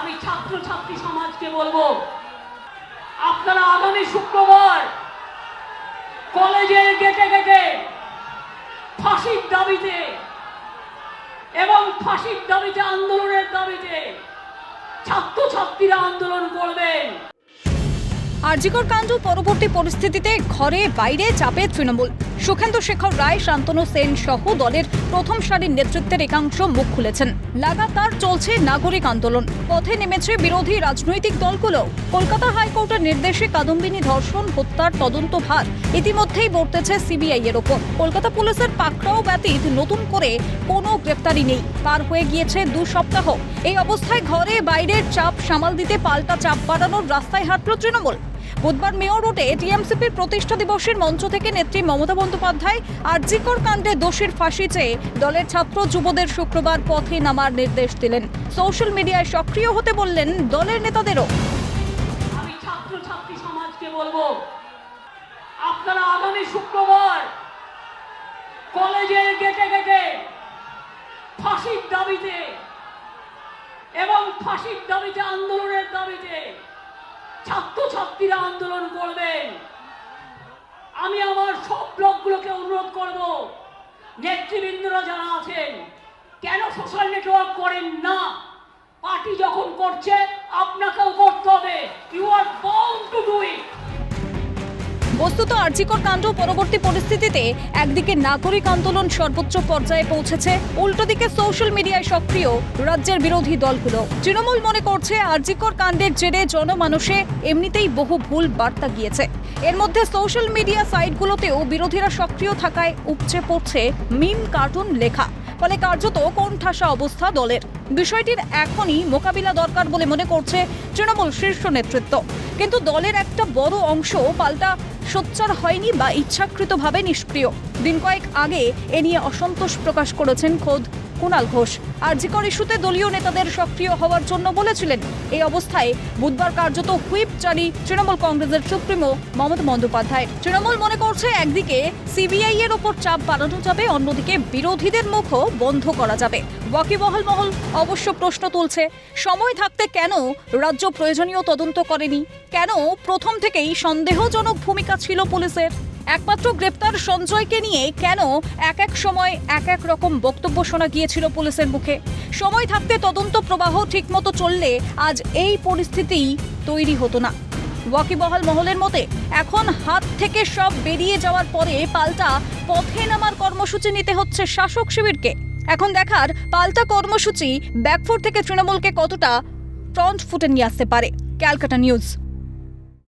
আমি ছাত্র ছাত্রী সমাজকে বলব, আপনারা আগামী শুক্রবার কলেজের গেটে গেটে ফাঁসির দাবিতে এবং ফাঁসির দাবিতে আন্দোলনের দাবিতে ছাত্র ছাত্রীরা আন্দোলন করবেন। আরজিকর কাণ্ড পরবর্তী পরিস্থিতিতে ঘরে বাইরে চাপে তৃণমূল। সুখেন্দু শেখর রায়, শান্তনু সেন সহ দলের প্রথম সারির নেতৃত্বের একাংশ মুখ খুলেছেন। লাগাতার চলছে নাগরিক আন্দোলন। পথে নেমেছে বিরোধী রাজনৈতিক দলগুলো কলকাতা হাইকোর্টের নির্দেশে কাদম্বিনী ধর্ষণ, হত্যার তদন্ত ভার ইতিমধ্যেই বর্তেছে সিবিআই এর ওপর। কলকাতা পুলিশের পাকড়াও ব্যতীত নতুন করে কোনো গ্রেপ্তারি নেই। পার হয়ে গিয়েছে দু সপ্তাহ। এই অবস্থায় ঘরে বাইরের চাপ সামাল দিতে পাল্টা চাপ বাড়ানোর রাস্তায় হাঁটল তৃণমূল। বুধবার মেয়র রোডে টিএমসিপির প্রতিষ্ঠা দিবসের মঞ্চ থেকে নেত্রী মমতা বন্দ্যোপাধ্যায় আরজিকর কাণ্ডে দোষীর ফাঁসি চেয়ে দলের ছাত্র যুবদের শুক্রবার পথে নামার নির্দেশ দিলেন। সোশ্যাল মিডিয়ায় সক্রিয় হতে বললেন দলের নেতাদেরও। আমি ছাত্র, ছাত্রী সমাজকে বলব, আপনারা আগামী শুক্রবার কলেজের গেটে গেটে ফাঁসির দাবিতে এবং ফাঁসির দাবিতে আন্দোলনের দাবিতে ছাত্র ছাত্রীরা আন্দোলন করবেন। আমি আমার সব ব্লকগুলোকে অনুরোধ করব, নেতৃবৃন্দরা যারা আছেন, কেন সোশ্যাল নেটওয়ার্ক করেন না? পার্টি যখন করছে, আপনাকেও করতে হবে। বস্তুত আর্জিকর কাণ্ড পরবর্তী পরিস্থিতিতে একদিকে নাগরিক আন্দোলন সর্বোচ্চ পর্যায়ে পৌঁছেছে, উল্টো দিকে সোশ্যাল মিডিয়ায় সক্রিয় রাজ্যের বিরোধী দলগুলো। তৃণমূল মনে করছে আর্জিকর কাণ্ডের জেরে জনমানসে এমনিতেই বহু ভুল বার্তা গিয়েছে। এর মধ্যে সোশ্যাল মিডিয়া সাইটগুলোতেও বিরোধীরা সক্রিয় থাকায় উপচে পড়ছে মিম কার্টুন লেখা। ফলে কার্যত কোন ঠাসা অবস্থা দলের? বিষয়টির এখনই মোকাবিলা দরকার বলে মনে করছে তৃণমূল শীর্ষ নেতৃত্ব। কিন্তু দলের একটা বড় অংশ পাল্টা সোচ্চার হয়নি বা ইচ্ছাকৃতভাবে নিষ্ক্রিয়। দিন কয়েক আগে এ নিয়ে অসন্তোষ প্রকাশ করেছেন খোদ কুণাল ঘোষ। আর আরজিকর ইস্যুতে দলীয় নেতাদের সক্রিয় হওয়ার জন্য বলেছিলেন, এই অবস্থায় বুধবার কার্যত হুইপ জারি তৃণমূল কংগ্রেসের সুপ্রিমো মমতা বন্দ্যোপাধ্যায়। তৃণমূল মনে করছে, একদিকে সিবিআই এর ওপর চাপ বাড়ানো যাবে, অন্যদিকে বিরোধীদের মুখও বন্ধ করা যাবে। ওয়াকিবহাল মহল অবশ্য প্রশ্ন তুলছে, সময় থাকতে কেন রাজ্য প্রয়োজনীয় তদন্ত করেনি? কেন প্রথম থেকেই সন্দেহজনক ভূমিকা ছিল পুলিশের? একমাত্র গ্রেপ্তার সঞ্জয়কে নিয়ে কেন এক এক সময় এক এক রকম বক্তব্য শোনা গিয়েছিল পুলিশের মুখে? সময় থাকতে তদন্ত প্রবাহ ঠিকমতো চললে আজ এই পরিস্থিতিই তৈরি হতো না। ওয়াকিবহাল মহলের মতে, এখন হাত থেকে সব বেরিয়ে যাওয়ার পরে পাল্টা পথে নামার কর্মসূচি নিতে হচ্ছে শাসক শিবিরকে। এখন দেখার পাল্টা কর্মসূচি ব্যাকফুট থেকে তৃণমূলকে কতটা ফ্রন্ট ফুটে নিয়ে আসতে পারে। ক্যালকাটা নিউজ।